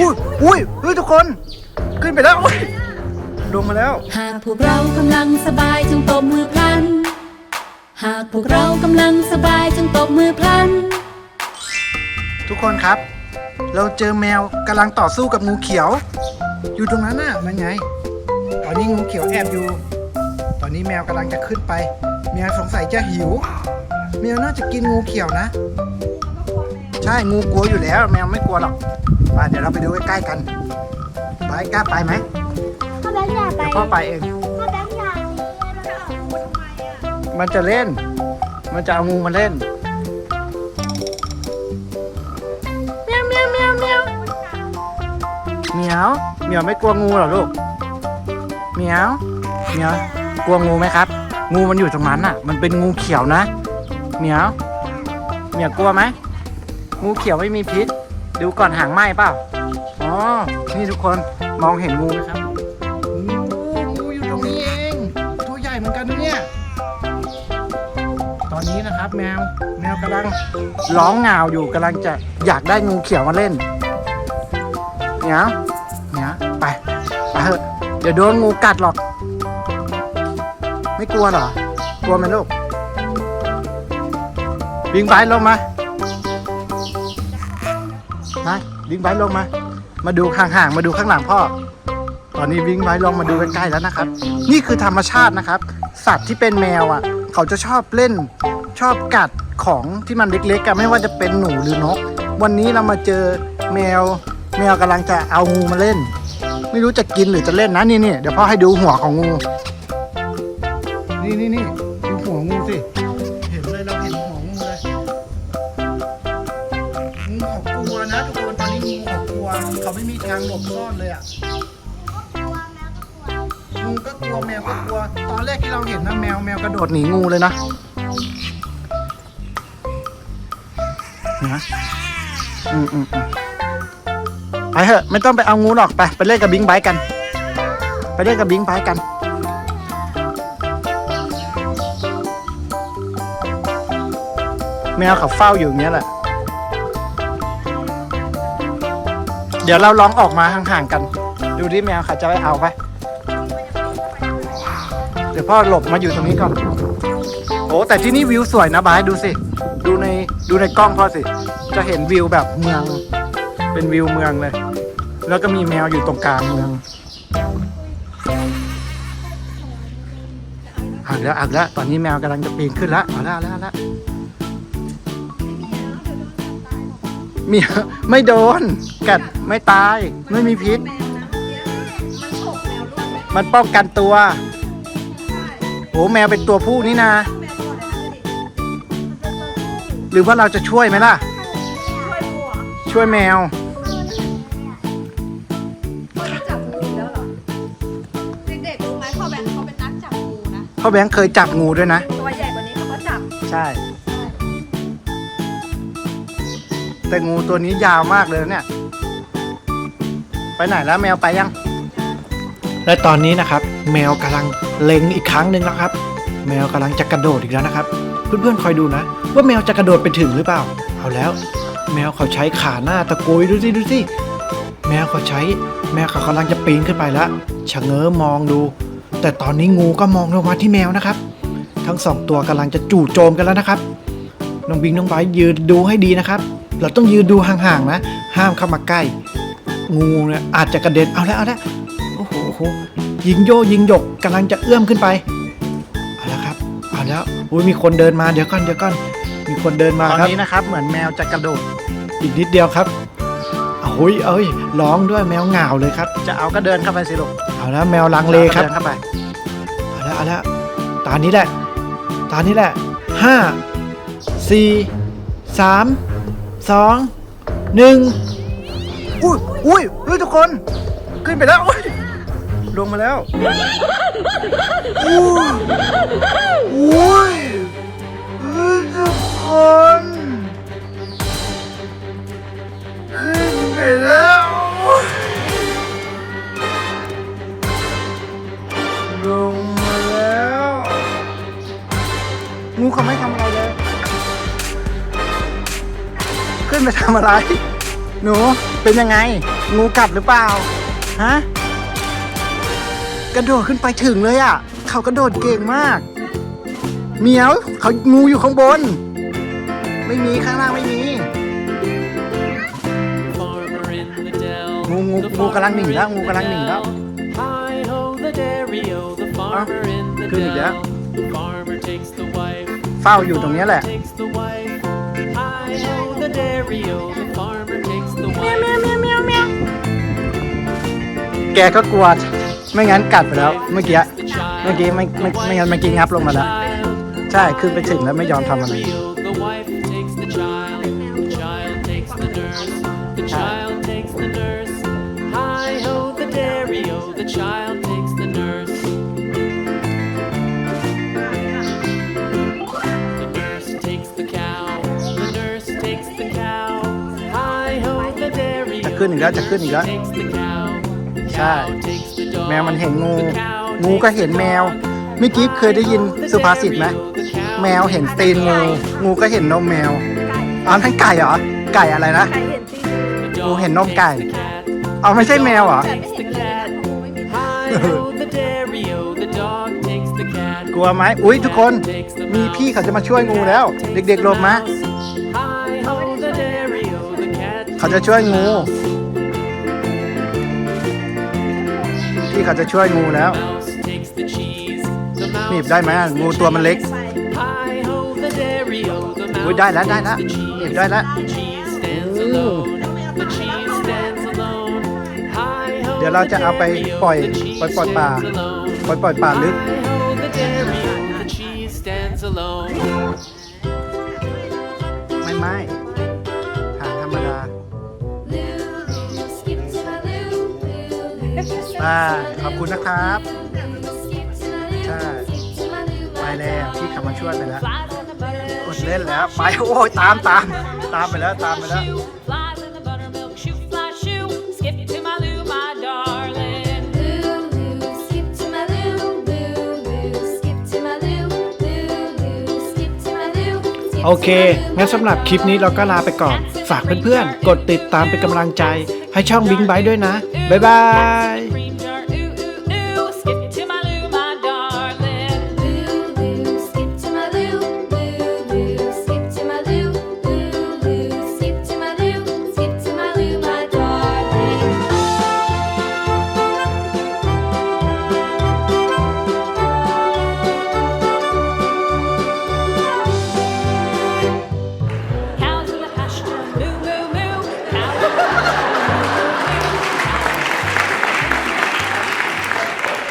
อุ้ยอุ้ยเฮ้ยทุกคน ขึ้นไปแล้วอุ๊ยลงมาแล้ว หากพวกเรากำลังสบายจงตบมือพลัน หากพวกเรากำลังสบายจงตบมือพลัน ทุกคนครับ เราเจอแมวกำลังต่อสู้กับงูเขียว อยู่ตรงนั้นน่ะมันไง ตอนนี้งูเขียวแอบอยู่ ตอนนี้แมวกำลังจะขึ้นไป แมวสงสัยจะหิว แมวน่าจะกินงูเขียวนะ ใช่งูกลัวอยู่แล้ว แมวไม่กลัวหรอกมาเดี๋ยวเราไปดูใกล้ๆกันไปกล้าไปไหมพ่อแบงค์อยากไปเดี๋ยวพ่อไปเองพ่อแบงค์อยากหนีเราจะเอางูทำไมอะมันจะเล่น มันจะเอางูมาเล่น เมียวเมียวเมียวเมียวเหมียว เหมียวไม่กลัวงูเหรอลูก เหมียว เหมียว กลัวงูไหมครับ งูมันอยู่ตรงนั้นน่ะ มันเป็นงูเขียวนะ เหมียว เหมียวกลัวไหม งูเขียวไม่มีพิษ ดูก่อนหางไหมเปล่าอ๋อ นี่ทุกคนมองเห็นงูไหมครับงูงูอยู่ตรงนี้เอง ตัวใหญ่เหมือนกันนะเนี่ย ตอนนี้นะครับแมว แมวกำลังร้องเหงาอยู่กำลังจะอยากได้งูเขียวมาเล่นเนี่ยเนี่ยไป ไปเถอะ เดี๋ยวโดนงูกัดหรอก ไม่กลัวหรอ กลัวไหมลูกบิงไบค์ลงมา มาบิงไบค์ลงมา มาดูห่างๆมาดูข้างหลังพ่อ ตอนนี้วิ่งไว้ลงมาดูใกล้ๆแล้วนะครับ นี่คือธรรมชาตินะครับ สัตว์ที่เป็นแมวอะ เขาจะชอบเล่น ชอบกัดของที่มันเล็กๆกันไม่ว่าจะเป็นหนูหรือนก วันนี้เรามาเจอแมว แมวกำลังจะเอางูมาเล่น ไม่รู้จะกินหรือจะเล่นนะนี่นี่เดี๋ยวพ่อให้ดูหัวของงู นี่นี่นี่ดูหัวงูสิ เขาไม่มีทางหลบซ่อนเลยอะงูก็กลัวแมวก็กลัว ตอนแรกที่เราเห็นนะแมวแมวกระโดดหนีงูเลยนะนะอืมอืมอืมไปเถอะไม่ต้องไปเอางูหรอกไปไปเล่นกับบิงไบค์กัน ไปเล่นกับบิงไบค์กันแมวเขาเฝ้าอยู่อย่างเงี้ยแหละ เดี๋ยวเราลองออกมาห่างๆกัน ดูที่แมวเขาจะไปเอาไปเดี๋ยวพ่อหลบมาอยู่ตรงนี้ก่อนโอ้แต่ที่นี่วิวสวยนะบายดูสิ ดูในดูในกล้องพ่อสิ จะเห็นวิวแบบเมือง เป็นวิวเมืองเลย แล้วก็มีแมวอยู่ตรงกลางเมืองอะแล้วอะแล้วตอนนี้แมวกำลังจะปีนขึ้นแล้วเอาละเอาละเอาละ เมียไม่โดน กัดไม่ตาย ไม่มีพิษ มันป้องกันตัว โอ้แมวเป็นตัวผู้นี่นะ หรือว่าเราจะช่วยไหมล่ะ ช่วยแมวจับงูอีกแล้วเหรอเด็กๆรู้ไหมพ่อแบงค์เขาเป็นนักจับงูนะพ่อแบงค์เคยจับงูด้วยนะ ตัวใหญ่กว่านี้เขาก็จับ ใช่ แต่งูตัวนี้ยาวมากเลยเนี่ย ไปไหนแล้วแมวไปยัง และตอนนี้นะครับ แมวกำลังเล็งอีกครั้งหนึ่งแล้วครับ แมวกำลังจะกระโดดอีกแล้วนะครับ เพื่อนๆคอยดูนะ ว่าแมวจะกระโดดไปถึงหรือเปล่า เอาแล้ว แมวเขาใช้ขาหน้าตะโกยดูสิดูสิแมวเขาใช้ แมวเขากำลังจะปีนขึ้นไปแล้วชะเง้อมองดู แต่ตอนนี้งูก็มองลงมาที่แมวนะครับ ทั้งสองตัวกำลังจะจู่โจมกันแล้วนะครับน้องบิงน้องไบยืนดูให้ดีนะครับ เราต้องยืนดูห่างๆนะ ห้ามเข้ามาใกล้ งูเนี่ยอาจจะกระเด็นเอาแล้วเอาแล้วโอ้โหโอ้โหยิงโยยิงหยกกำลังจะเอื้อมขึ้นไปเอาแล้วครับเอาแล้วอุ้ยมีคนเดินมาเดี๋ยวก่อนเดี๋ยวก่อนมีคนเดินมาครับตอนนี้นะครับ เหมือนแมวจะกระโดดอีกนิดเดียวครับโอ้ยเอ้ยร้องด้วยแมวเหงาเลยครับ จะเอาก็เดินเข้าไปสิลูกเอาแล้วแมวลังเลครับเดินเข้าไปเอาแล้วเอาแล้วตานี้แหละตานี้แหละห้าสี่สาม สองหนึ่งอุ้ยอุ้ยเฮ้ยทุกคน ขึ้นไปแล้วอุ๊ยลงมาแล้วอุ้ยอุ้ยเฮ้ยทุกคนขึ้นไปแล้วลงมาแล้วงูเขาไม่ทำ ขึ้นไปทำอะไร หนูเป็นยังไง งูกัดหรือเปล่า ฮะ กระโดดขึ้นไปถึงเลยอะ เขากระโดดเก่งมาก เหมียวเขางูอยู่ข้างบน ไม่มีข้างล่างไม่มี farmer in the dell. งูงู The งูกำลังหนีแล้ว farmer งู in กำลังหนี the แล้ว dell. Hi ho the dairy-o, the farmer in the ขึ้นอีกแล้ว dell. The farmer takes the wife. เฝ้าอยู่ตรงเนี้ยแหละ Takes the wife. Hi ho the dairy-o, the farmer takes the wife. แกก็กลัว ไม่งั้นกัดไปแล้ว เมื่อกี้ เมื่อกี้ไม่ไม่ไม่งั้นเมื่อกี้งับลงมาแล้ว ใช่ ขึ้นไปถึงแล้วไม่ยอมทำอะไร The wife takes the child, the child takes the nurse, the child takes the nurse. Hi ho the dairy-o, the child ขึ้นอีกแล้วจะขึ้นอีกแล้ว ใช่ แมวมันเห็นงู งูก็เห็นแมวเมื่อกี้เคยได้ยินสุภาษิตไหมแมวเห็นตีนงู งูก็เห็นนมแมวอ๋อทั้งไก่เหรอ ไก่อะไรนะ งูเห็นนมไก่ เอาไม่ใช่แมวเหรอกลัวไหมอุ้ยทุกคน มีพี่เขาจะมาช่วยงูแล้ว เด็กๆหลบมา เขาจะช่วยงู พี่เขาจะช่วยงูแล้ว mouse takes the cheese. The หนีบ mouse ได้ไหมอะงูตัวมันเล็ก Hi ho the dairy-o, the อุ้ย mouse ได้แล้วได้แล้ว takes the หนีบ cheese. ได้แล้ว The cheese stands alone. The cheese stands alone. Hi ho เดี๋ยวเราจะเอาไป the dairy-o, ปล่อย the cheese ปล่อยปล่อยป่า stands alone. ปล่อยปล่อยป่าลึก Hi ho the dairy-o, the cheese stands alone. ไม่ไม่ อ่าขอบคุณนะครับ ใช่ ไปแล้วพี่เขามาช่วยไปแล้วอดเล่นแล้ว ไปโอ้ยตามตามตามไปแล้วตามไปแล้ว Flies in the buttermilk shoe, fly shoe, skip to my loo, my darling. skip to my loo, loo, loo, skip to my loo, loo, loo, skip to my loo, skip โอเค งั้นสำหรับคลิปนี้เราก็ลาไปก่อน ฝากเพื่อนๆ กดติดตามเป็นกำลังใจ ให้ช่องบิงไบด้วยนะ บ๊ายบาย Free